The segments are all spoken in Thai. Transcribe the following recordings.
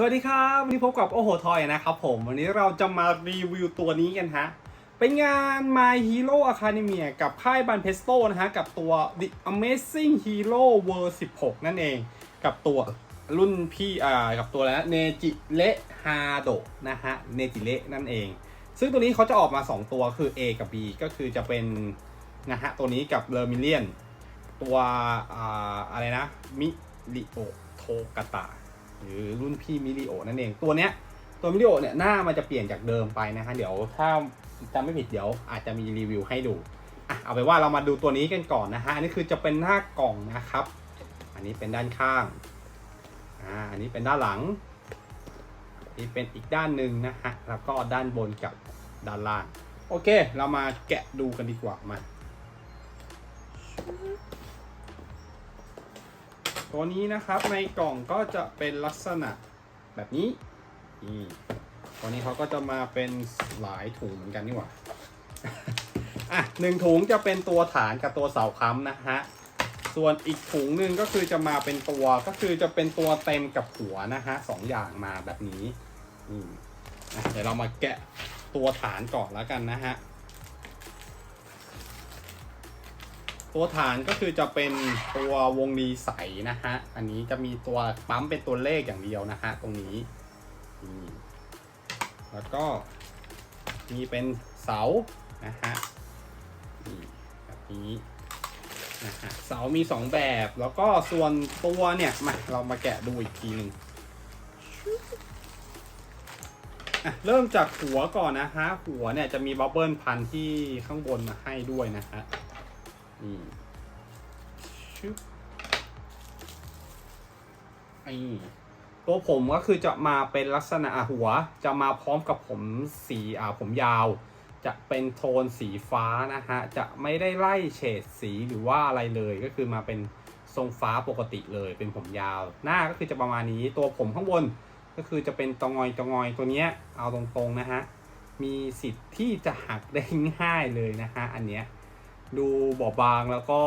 สวัสดีครับวันนี้พบกับโอโหทอยนะครับผมวันนี้เราจะมารีวิวตัวนี้กันฮะเป็นงาน My Hero Academia กับค่ายบันเพสโตนะฮะกับตัว The Amazing Hero World 16 นั่นเองกับตัวรุ่นพี่อ่ากับตัวแล้วเนจิเลฮาโดนะฮะเนจิเลนั่นเอง ซึ่งตัวนี้เขาจะออกมา 2 ตัวคือ A กับ B ก็คือจะเป็นนะฮะตัวนี้กับเลอร์มิเลียนตัวอ่าอะไรนะมิริโอโทกตะ หรือรุ่นพี่มิริโอนั่นเอง ตัวเนี้ยตัวมิริโอเนี่ยหน้ามันจะเปลี่ยนจากเดิมไปนะฮะเดี๋ยวถ้าจำไม่ผิดเดี๋ยวอาจจะมีรีวิวให้ดูอะเอาไปว่าเรามาดูตัวนี้กันก่อนนะฮะอันนี้คือจะเป็นหน้ากล่องนะครับ อันนี้เป็นด้านข้างอ่าอันนี้เป็นด้านหลังนนี่เป็นอีกด้านหนึ่งนะฮะแล้วก็ด้านบนกับด้านล่าง โอเค เรามาแกะดูกันดีกว่ามา ตัวนี้นะครับในกล่องก็จะเป็นลักษณะแบบนี้นี่ตัวนี้เขาก็จะมาเป็นหลายถุงเหมือนกันนี่หว่าอะหนึ่งถุงจะเป็นตัวฐานกับตัวเสาค้ำนะฮะส่วนอีกถุงหนึ่งก็คือจะมาเป็นตัวก็คือจะเป็นตัวเต็มกับหัวนะฮะสองอย่างมาแบบนี้อืมอ่เดี๋ยวเรามาแกะตัวฐานก่อนแล้วกันนะฮะ ตัวฐานก็คือจะเป็นตัววงรีใสนะฮะ อันนี้จะมีตัวปั๊มเป็นตัวเลขอย่างเดียวนะฮะตรงนี้ แล้วก็มีเป็นเสานะฮะแบบนี้นะฮะเสามีสองแบบ แล้วก็ส่วนตัวเนี่ยมาเรามาแกะดูอีกทีหนึ่งเริ่มจากหัวก่อนนะฮะ หัวเนี่ยจะมีบับเบิลพันที่ข้างบนมาให้ด้วยนะฮะ นี่ชึบไอ้ตัวผมก็คือจะมาเป็นลักษณะอะหัว จะมาพร้อมกับผมสีอ่าผมยาว จะเป็นโทนสีฟ้านะฮะ จะไม่ได้ไล่เฉดสีหรือว่าอะไรเลยก็คือมาเป็นทรงฟ้าปกติเลยเป็นผมยาว หน้าก็คือจะประมาณนี้ตัวผมข้างบนก็คือจะเป็นตองอยตองอยตัวเนี้ยเอาตรงๆนะฮะ มีสิทธิ์ที่จะหักได้ง่ายเลยนะฮะอันเนี้ย ดูบอบบางแล้วก็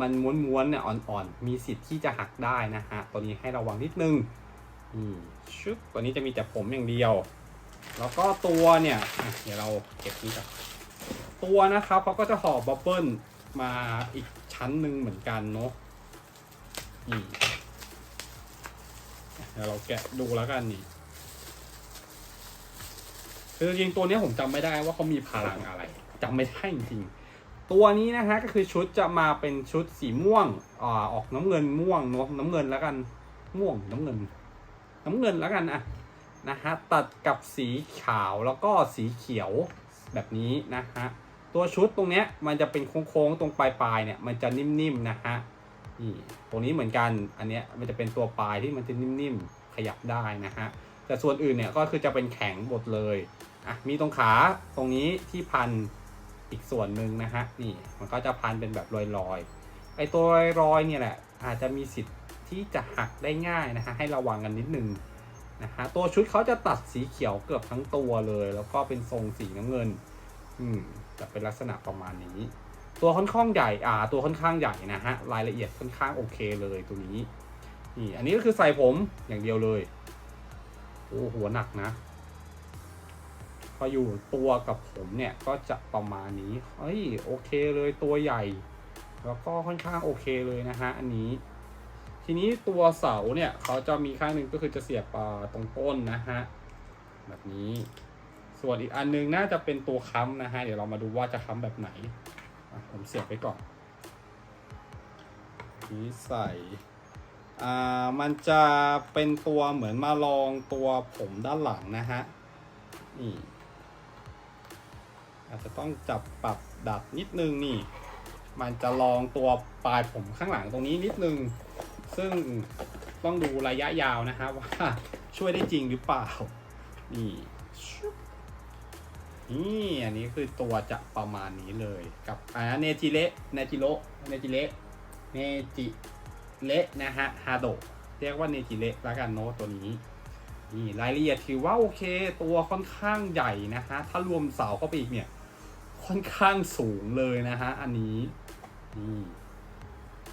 มันม้วนๆเนี่ยอ่อนๆ มีสิทธิ์ที่จะหักได้นะฮะ ตัวนี้ให้ระวังนิดนึงนี่ชึบตัวนี้จะมีแต่ผมอย่างเดียว แล้วก็ตัวเนี่ย เดี๋ยวเราเก็บนี้ก่อนตัวนะครับเขาก็จะห่อบับเบิ้ลมาอีกชั้นหนึ่งเหมือนกันเนาะนี่เดี๋ยวเราแกะดูแล้วกันนี่คือจริงๆตัวนี้ผมจำไม่ได้ว่าเขามีพลังอะไรจำไม่ได้จริงๆ ตัวนี้นะฮะก็คือชุดจะมาเป็นชุดสีม่วงอ่าออกน้ำเงินม่วงนอะน้ำเงินแล้วกันม่วงน้ำเงิน น้ำเงินแล้วกันอะนะฮะตัดกับสีขาวแล้วก็สีเขียวแบบนี้นะฮะตัวชุดตรงเนี้ยมันจะเป็นโค้งๆตรงปลายๆเนี่ยมันจะนิ่มๆนะฮะนี่ตรงนี้เหมือนกันอันเนี้ยมันจะเป็นตัวปลายที่มันจะนิ่มๆขยับได้นะฮะแต่ส่วนอื่นเนี่ยก็คือจะเป็นแข็งหมดเลยอะมีตรงขาตรงนี้ที่พัน อีกส่วนหนึ่งนะฮะนี่มันก็จะพันเป็นแบบลอยๆไอตัวรอยๆเนี่ยแหละอาจจะมีสิทธิ์ที่จะหักได้ง่ายนะฮะให้ระวังกันนิดนึงนะฮะตัวชุดเขาจะตัดสีเขียวเกือบทั้งตัวเลย แล้วก็เป็นทรงสีน้ำเงิน อืมจะเป็นลักษณะประมาณนี้ ตัวค่อนข้างใหญ่อ่าตัวค่อนข้างใหญ่นะฮะรายละเอียดค่อนข้างโอเคเลยตัวนี้นี่อันนี้ก็คือใส่ผมอย่างเดียวเลยโอ้หัวหนักนะ ออยู่ตัวกับผมเนี่ยก็จะประมาณนี้เฮ้ยโอเคเลยตัวใหญ่ แล้วก็ค่อนข้างโอเคเลยนะฮะอันนี้ ทีนี้ตัวเสาเนี่ยเขาจะมีข้างหนึ่งก็คือจะเสียบอ่าตรงต้นนะฮะแบบนี้ ส่วนอีกอันนึงน่าจะเป็นตัวค้ำนะฮะเดี๋ยวเรามาดูว่าจะค้ำแบบไหนผมเสียบไปก่อนนี้ใส่อ่ามันจะเป็นตัวเหมือนมาลองตัวผมด้านหลังนะฮะนี่ อาจจะต้องจับปรับดัดนิดนึงนี่ มันจะลองตัวปลายผมข้างหลังตรงนี้นิดนึง ซึ่งต้องดูระยะยาวนะฮะว่าช่วยได้จริงหรือเปล่า นี่นี่อันนี้คือตัวจะประมาณนี้เลยกับอ่าเนจิเละเนจิโรเนจิเละเนจิเละนะฮะฮาโดเรียกว่าเนจิเละแล้วกันโน้ตตัวนี้นี่รายละเอียดถือว่าโอเค ตัวค่อนข้างใหญ่นะฮะถ้ารวมเสาเข้าไปอีกเนี่ย ค่อนข้างสูงเลยนะฮะอันนี้นี่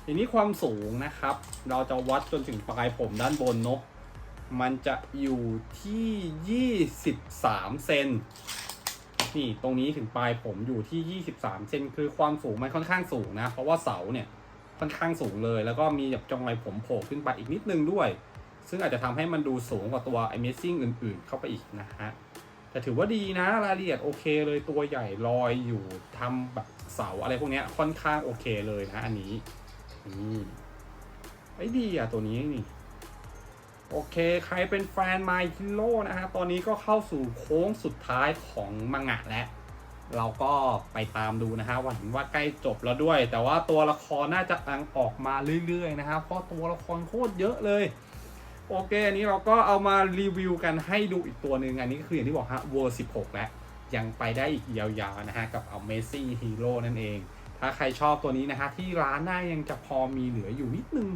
ทีนี้ความสูงนะครับ เราจะวัดจนถึงปลายผมด้านบนเนาะมันจะอยู่ที่ 23 เซนนี่ตรงนี้ถึงปลายผมอยู่ที่ 23 เซนคือความสูงมันค่อนข้างสูงนะ เพราะว่าเสาเนี่ยค่อนข้างสูงเลย แล้วก็มีแบบจงอยผมโผล่ขึ้นไปอีกนิดนึงด้วย ซึ่งอาจจะทำให้มันดูสูงกว่าตัว Amazing อื่นๆ เข้าไปอีกนะฮะ แต่ถือว่าดีนะรายละเอียดโอเคเลยตัวใหญ่ลอยอยู่ทำแบบเสาอะไรพวกนี้ค่อนข้างโอเคเลยนะอันนี้นี่ไอ้ดีอะตัวนี้นี่โอเค ใครเป็นแฟน My Hero นะฮะ ตอนนี้ก็เข้าสู่โค้งสุดท้ายของมังงะแล้ว เราก็ไปตามดูนะฮะว่าเห็นว่าใกล้จบแล้วด้วย แต่ว่าตัวละครน่าจะกำลังออกมาเรื่อยๆนะครับเพราะตัวละครโคตรเยอะเลย โอเค อันนี้เราก็เอามารีวิวกันให้ดูอีกตัวหนึ่งอันนี้ก็คืออย่างที่บอกฮะ World 16แล้วยังไปได้อีกยาวๆนะฮะ กับ Amazing Hero นั่นเอง ถ้าใครชอบตัวนี้นะฮะ ที่ร้านหน้ายังจะพอมีเหลืออยู่นิดนึง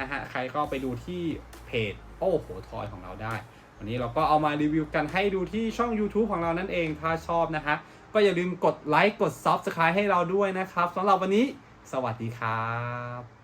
นะฮะ ใครก็ไปดูที่เพจโอ้โหทอยของเราได้ วันนี้เราก็เอามารีวิวกันให้ดูที่ช่อง YouTube ของเรานั่นเอง ถ้าชอบนะฮะ ก็อย่าลืมกดไลค์กด Subscribe ให้เราด้วยนะครับสำหรับวันนี้ สวัสดีครับ